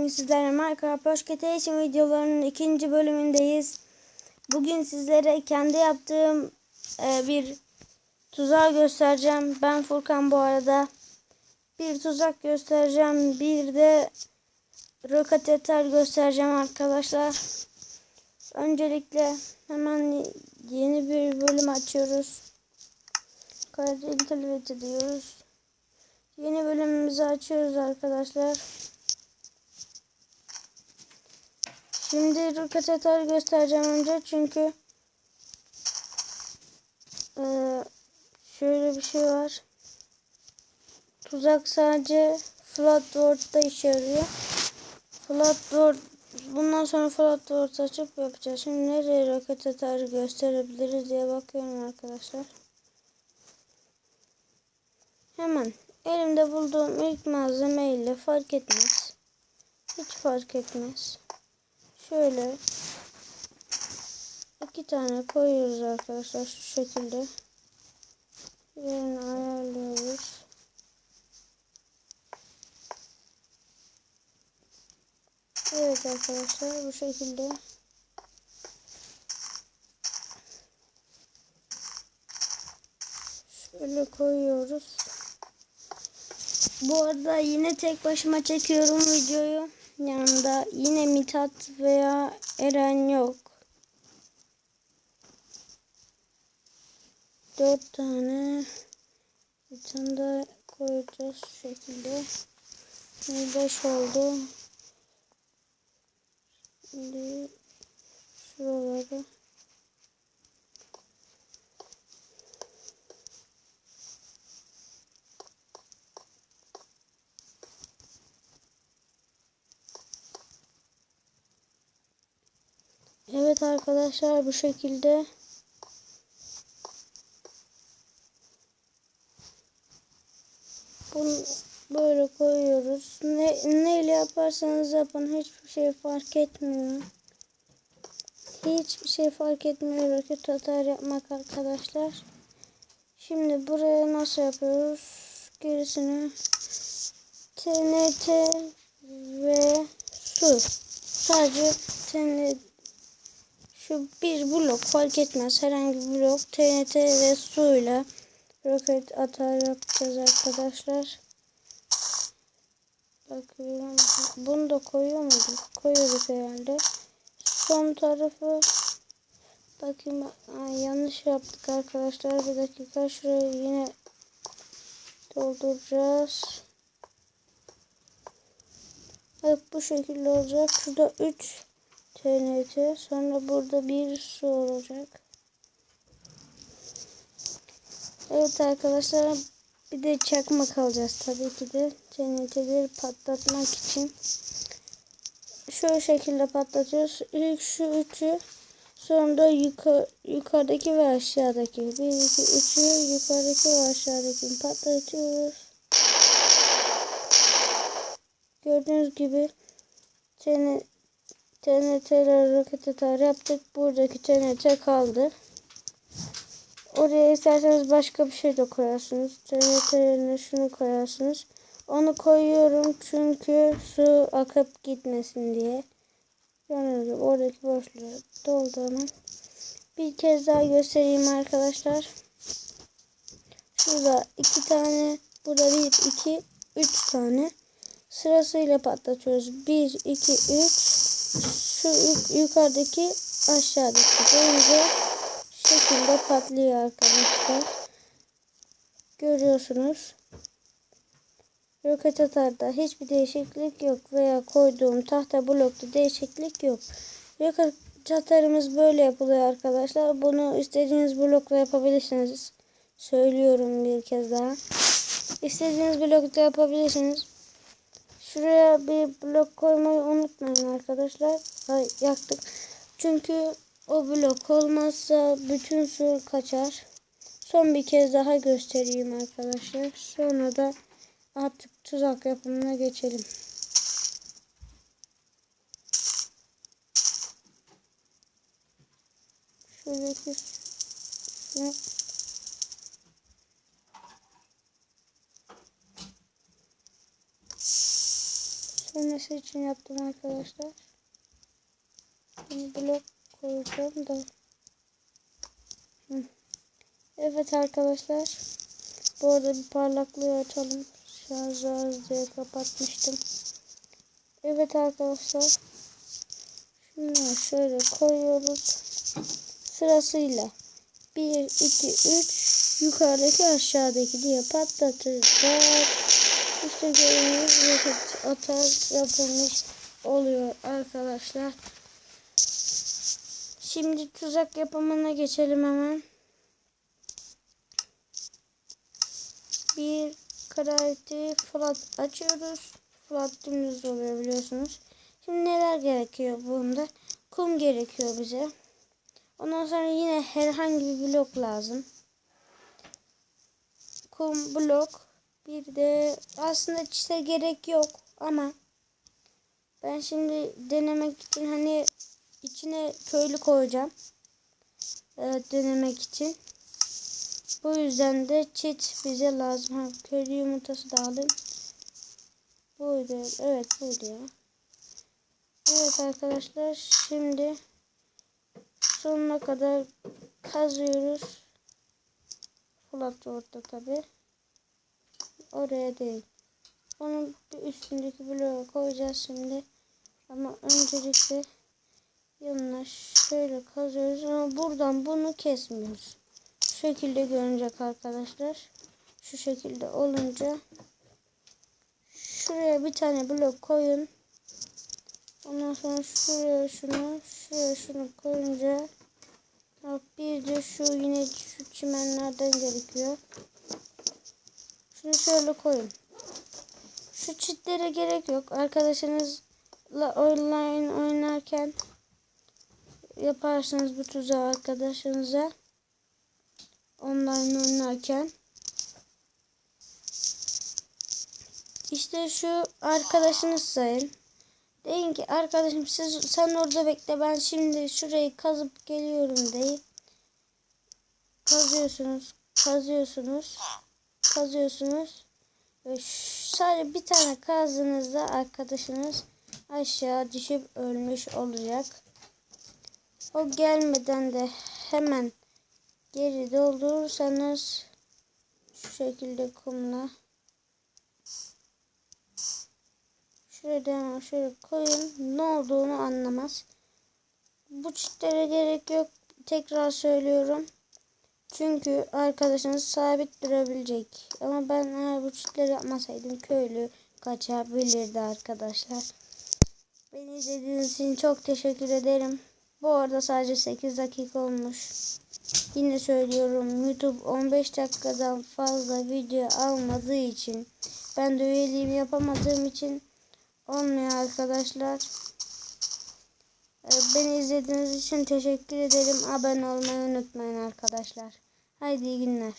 Sizlerle Minecraft Pocket için videolarının ikinci bölümündeyiz. Bugün sizlere kendi yaptığım e, bir tuzak göstereceğim. Ben Furkan bu arada. Bir tuzak göstereceğim. Bir de roket atar göstereceğim arkadaşlar. Öncelikle hemen yeni bir bölüm açıyoruz. Kaydı diyoruz. Yeni bölümümüzü açıyoruz arkadaşlar. Şimdi roket atar göstereceğim önce çünkü eee, şöyle bir şey var. Tuzak sadece Flatboard'da işe yarıyor. Flatboard bundan sonra Flatboard açıp yapacağız. Şimdi nereye roket atar gösterebiliriz diye bakıyorum arkadaşlar. Hemen elimde bulduğum ilk malzeme ile fark etmez. Hiç fark etmez. Şöyle iki tane koyuyoruz arkadaşlar şu şekilde. Yerini ayarlıyoruz. Evet arkadaşlar bu şekilde. Şöyle koyuyoruz. Bu arada yine tek başıma çekiyorum videoyu. Yanımda yine Mithat veya Eren yok. Dört tane bir tane daha koyacağız şu şekilde. Şimdi beş oldu. Şimdi şuraları Evet arkadaşlar bu şekilde bunu böyle koyuyoruz. Ne, neyle yaparsanız yapın hiçbir şey fark etmiyor. Hiçbir şey fark etmiyor roket atar yapmak arkadaşlar. Şimdi buraya nasıl yapıyoruz? Gerisini TNT ve su. Sadece TNT şu bir blok fark etmez. Herhangi bir blok TNT ve suyla roket atar yapacağız arkadaşlar. Bakıyorum. Bunu da koyuyor muyduk? Koyuyorduk herhalde. Son tarafı bakayım Aa, yanlış yaptık arkadaşlar. Bir dakika şurayı yine dolduracağız. Evet bu şekilde olacak. Şurada 3 TNT. Sonra burada bir su olacak. Evet arkadaşlar bir de çakmak alacağız tabii ki de TNT'leri patlatmak için. Şu şekilde patlatıyoruz. İlk şu üçü sonra yukarı, yukarıdaki ve aşağıdaki. Bir, iki, üçü yukarıdaki ve aşağıdaki patlatıyoruz. Gördüğünüz gibi TNT TNT'ler roket atar yaptık. Buradaki TNT kaldı. Oraya isterseniz başka bir şey de koyarsınız. TNT'lerine şunu koyarsınız. Onu koyuyorum çünkü su akıp gitmesin diye. Gördüğünüz gibi oradaki boşluğu doldu hemen. Bir kez daha göstereyim arkadaşlar. Şurada iki tane. Burada bir, iki, üç tane. Sırasıyla patlatıyoruz. Bir, iki, üç şu yukarıdaki aşağıdaki boyunca şekilde patlıyor arkadaşlar. Görüyorsunuz. Roket atarda hiçbir değişiklik yok veya koyduğum tahta blokta değişiklik yok. Roket atarımız böyle yapılıyor arkadaşlar. Bunu istediğiniz blokla yapabilirsiniz. Söylüyorum bir kez daha. İstediğiniz blokta yapabilirsiniz. Şuraya bir blok koymayı unutmayın arkadaşlar. Ay, yaktık. Çünkü o blok olmazsa bütün su kaçar. Son bir kez daha göstereyim arkadaşlar. Sonra da artık tuzak yapımına geçelim. Şuradaki su Ölmesi için yaptım arkadaşlar. Şimdi blok koyacağım da. Hı. Evet arkadaşlar. Bu arada bir parlaklığı açalım. Şarjı az diye kapatmıştım. Evet arkadaşlar. Şunu şöyle koyuyoruz. Sırasıyla 1, 2, 3 yukarıdaki aşağıdaki diye patlatacağız. İşte gördüğünüz atar yapılmış oluyor arkadaşlar. Şimdi tuzak yapımına geçelim hemen. Bir karate flat açıyoruz. Flat dümdüz oluyor biliyorsunuz. Şimdi neler gerekiyor bunda? Kum gerekiyor bize. Ondan sonra yine herhangi bir blok lazım. Kum blok. Bir de aslında çite gerek yok ama ben şimdi denemek için hani içine köylü koyacağım. Evet denemek için. Bu yüzden de çit bize lazım. Ha, köylü yumurtası da alayım. Buydu. Evet buydu ya. Evet arkadaşlar şimdi sonuna kadar kazıyoruz. Flat orada tabi. Oraya değil. Bir üstündeki bloğu koyacağız şimdi. Ama öncelikle yanına şöyle kazıyoruz ama buradan bunu kesmiyoruz. Şu şekilde görünecek arkadaşlar. Şu şekilde olunca şuraya bir tane blok koyun. Ondan sonra şuraya şunu, şuraya şunu koyunca bir de şu yine şu çimenlerden gerekiyor. Şunu şöyle koyun. Şu çitlere gerek yok. Arkadaşınızla online oynarken yaparsınız bu tuzağı arkadaşınıza. Online oynarken. İşte şu arkadaşınız sayın. Deyin ki arkadaşım siz sen orada bekle ben şimdi şurayı kazıp geliyorum deyin. Kazıyorsunuz, kazıyorsunuz, kazıyorsunuz. Ve sadece bir tane kazdığınızda arkadaşınız aşağı düşüp ölmüş olacak. O gelmeden de hemen geri doldurursanız şu şekilde kumla Şuradan şöyle koyun. Ne olduğunu anlamaz. Bu çitlere gerek yok. Tekrar söylüyorum. Çünkü arkadaşınız sabit durabilecek. Ama ben eğer bu çitleri yapmasaydım köylü kaçabilirdi arkadaşlar. Beni izlediğiniz için çok teşekkür ederim. Bu arada sadece 8 dakika olmuş. Yine söylüyorum YouTube 15 dakikadan fazla video almadığı için ben de üyeliğimi yapamadığım için olmuyor arkadaşlar. Ee, Beni izlediğiniz için teşekkür ederim. Abone olmayı unutmayın arkadaşlar. Haydi iyi günler.